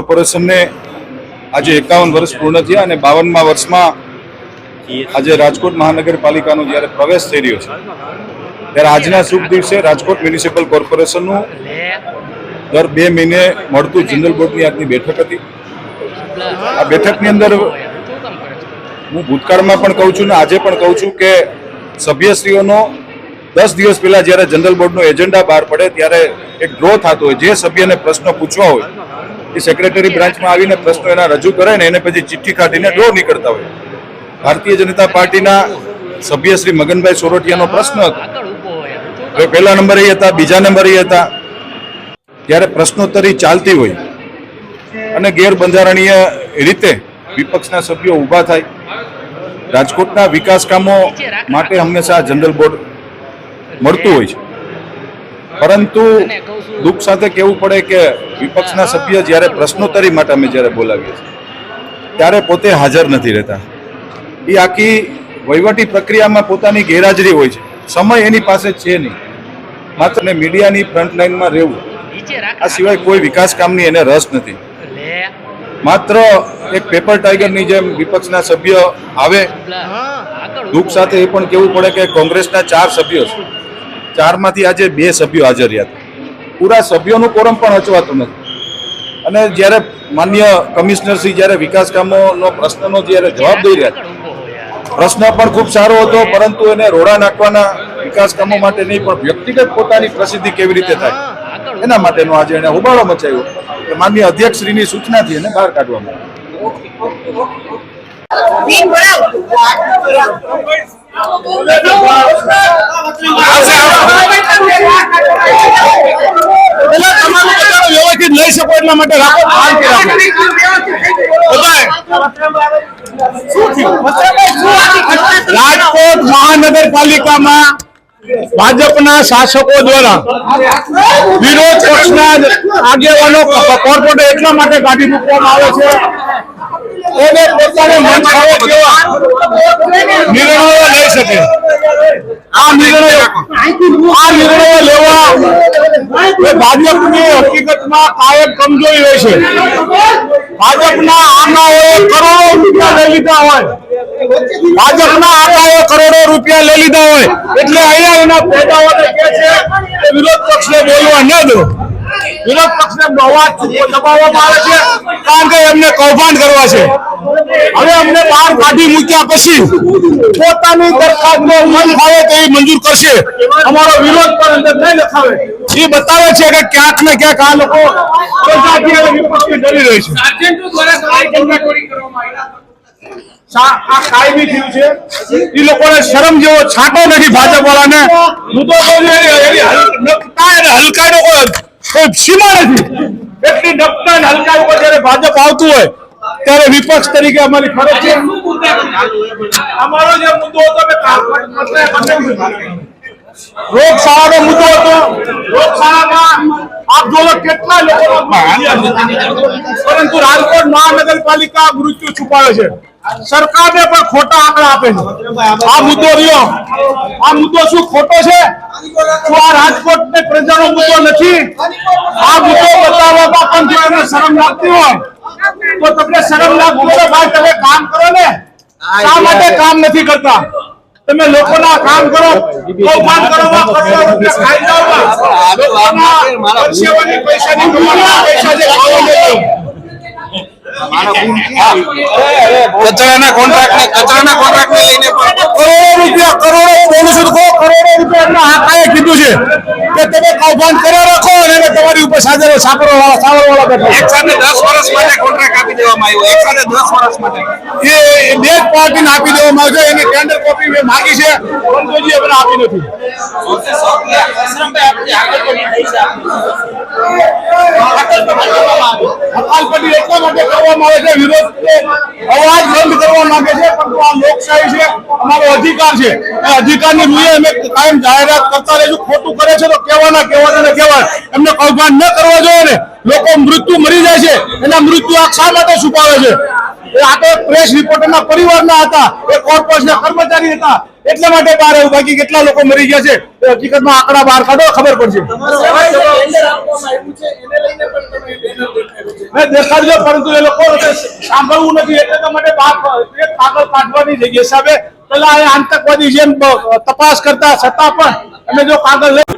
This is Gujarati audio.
કોર્પોરેશનને આજે એકાવન વર્ષ પૂર્ણ થયા અને બાવનમાં વર્ષમાં આજે રાજકોટ મહાનગરપાલિકાનો જ્યારે પ્રવેશ થઈ રહ્યો છે, ત્યારે આજના શુભ દિવસે રાજકોટ મ્યુનિસિપલ કોર્પોરેશનનું દર બે મહિને મળતું જનરલ બોર્ડની આજની બેઠક હતી. આ બેઠકની અંદર હું ભૂતકાળમાં પણ કહું છું ને આજે પણ કહું છું કે સભ્યશ્રીઓનો દસ દિવસ પહેલાં જ્યારે જનરલ બોર્ડનો એજન્ડા બહાર પડે ત્યારે એક ડ્રો થતો હોય, જે સભ્યને પ્રશ્નો પૂછવા હોય એ સેક્રેટરી બ્રાન્ચમાં આવીને પ્રશ્નો એના રજૂ કરે ને એને પછી ચિઠ્ઠી કાઢીને ડ્રો નીકળતા હોય. ભારતીય જનતા પાર્ટીના સભ્ય શ્રી મગનભાઈ સોરઠિયાનો પ્રશ્ન હતો. પહેલા નંબરે હતા, બીજા નંબરે હતા. ત્યારે પ્રશ્નોત્તરી ચાલતી હોય અને ગેરબંધારણીય રીતે વિપક્ષના સભ્યો ઊભા થાય. રાજકોટના વિકાસ કામો માટે હંમેશા જનરલ બોર્ડ મળતું હોય છે. પરંતુ દુઃખ સાથે કહેવું પડે કે વિપક્ષના સભ્ય જ્યારે પ્રશ્નોત્તરી માટે અમે જ્યારે બોલાવીએ છીએ ત્યારે પોતે હાજર નથી રહેતા. એ આખી વહીવટી પ્રક્રિયામાં પોતાની ગેરહાજરી હોય છે. સમય એની પાસે છે નહીં. માત્ર ને મીડિયાની ફ્રન્ટ લાઈનમાં રહેવું. આ સિવાય કોઈ વિકાસ કામની એને રસ નથી. માત્ર એક પેપર ટાઈગરની જેમ વિપક્ષના સભ્ય આવે. દુઃખ સાથે એ પણ કહેવું પડે કે કોંગ્રેસના ચાર સભ્યો છે. ચારમાંથી આજે બે સભ્યો હાજર રહ્યા હતા. પૂરા સભ્યોનું કોરમ પણ હચવાતું નથી. અને જ્યારે માન્ય કમિશનરશ્રી જ્યારે વિકાસ કામોનો પ્રશ્નનો જ્યારે જવાબ દઈ રહ્યા પ્રશ્ન પણ ખૂબ સારો હતો, પરંતુ એને રોડા નાખવાના વિકાસ કામો માટે નહીં, પણ વ્યક્તિગત પોતાની પ્રસિદ્ધિ કેવી રીતે થાય? એના માટેનો આજે એને હોબાળો મચાવ્યો. કે માન્ય અધ્યક્ષશ્રીની સૂચનાથી એને બહાર કાઢવામાં આવ્યો. રાજકોટ મહાનગરપાલિકામાં ભાજપના શાસકો દ્વારા વિરોધ પક્ષના આગેવાનો કોર્પોરેટર એટલા માટે કાઢી મૂકવામાં આવે છે. એને પોતાને મન ફાવે કેવા નિર્ણયો લઈ શકે. આ નિર્ણયો આ નિર્ણયો લેવા ભાજપની હકીકતમાં કાયમ કમજોરી હોય છે. ભાજપના આંગાઓએ કરોડો રૂપિયા લઈ લીધા હોય. ભાજપના આંગાઓ કરોડો રૂપિયા લઈ લીધા હોય. એટલે અહીંયા એના પેદાઓને કહે છે કે વિરોધ પક્ષને બોલવા ન દો. વિરોધ પક્ષને અવાજ દબાવવામાં આવે છે. અમને બહાર કાઢી મૂક્યા પછી પોતાની દરખાસ્તનો મન ફાવે તો એ મંજૂર કરશે. અમારો વિરોધ પણ અંદર નહીં લખાવે. એ બતાવે છે કે ક્યાંક ને ક્યાંક આ લોકો એ લોકોને શરમ જેવો છાંટો નથી ભાજપ વાળાને મુદ્દો તો છે એની- એની હલ- નકતા અને હલકાઈનો કોઈ કોઈ સીમા નથી. એટલી હલકાઈ ઉપર જયારે ભાજપ આવતું હોય, ત્યારે વિપક્ષ તરીકે અમારી ફરજ અમારો જે મુદ્દો હતો. રોગશાળાનો મુદ્દો હતો. મહાનગરપાલિકા મૃત્યુ છુપાવે છે. સરકારને પણ ખોટા આંકડા આપે આ મુદ્દો રહ્યો. આ મુદ્દો શું ખોટો છે? શું આ રાજકોટ ને પ્રજાનો મુદ્દો નથી? આ મુદ્દો તમને શરમ લાગતી હોય તો તમને શરમ લાગતી હોય ભાઈ તમે કામ કરો ને. શા માટે કામ નથી કરતા? તમે લોકોના કામ કરો કૌભાંડ કરવામાં કરોડો રૂપિયા ખાઈ જાઓ પૈસાની પૈસા જે કચરાના કોન્ટ્રાક્ટ કચરાના કોન્ટ્રાક્ટ લઈને કરોડો રૂપિયા કરોડો બોલું છું કરોડો રૂપિયા હાથ છે કે તમે કૌભાંડ કર્યા રાખો અને એને તમારી ઉપર સાજરો સાપરો વાળા સાવર વાળા બેઠા. એક સાથે દસ વર્ષ માટે કોન્ટ્રાક્ટ આપી દેવામાં આવ્યો. એક સાથે દસ વર્ષ માટે. એ બે જ પાર્ટીને આપી દેવામાં આવ્યો છે. એને ટેન્ડર કોપી મેં માગી છે પરંતુ હજી અમને આપી નથી. હકાલપટ્ટી એટલા માટે કરવામાં આવે છે વિરોધ અવાજ બંધ કરવા માંગે છે પરંતુ આ લોકશાહી છે અમારો અધિકાર છે. એ અધિકારની રૂએ અમે કાયમ જાહેરાત કરતા રહેશું. ખોટું કરે છે તો કહેવાના કહેવાના ને કહેવાય. એમને કૌભાંડ ન કરવા જોઈએ ને. લોકો મૃત્યુ મરી જાય છે. એના મૃત્યુ આ શા માટે છુપાવે છે. આ તો પ્રેસ રિપોર્ટરના પરિવારના હતા. એ કોર્પોરેશનના કર્મચારી હતા. એટલા માટે બહાર આવ્યું બાકી કેટલા લોકો મરી ગયા છે? એ હકીકતમાં આંકડા બહાર કાઢો ખબર પડશે. મેં દેખાડજો પરંતુ એ લોકો સાંભળવું નથી. એટલે માટે બહાર કાગળ કાઢવાની જગ્યા હિસાબે પેલા આતંકવાદી જેમ તપાસ કરતા છતાં પણ અમે જો કાગળ લઈ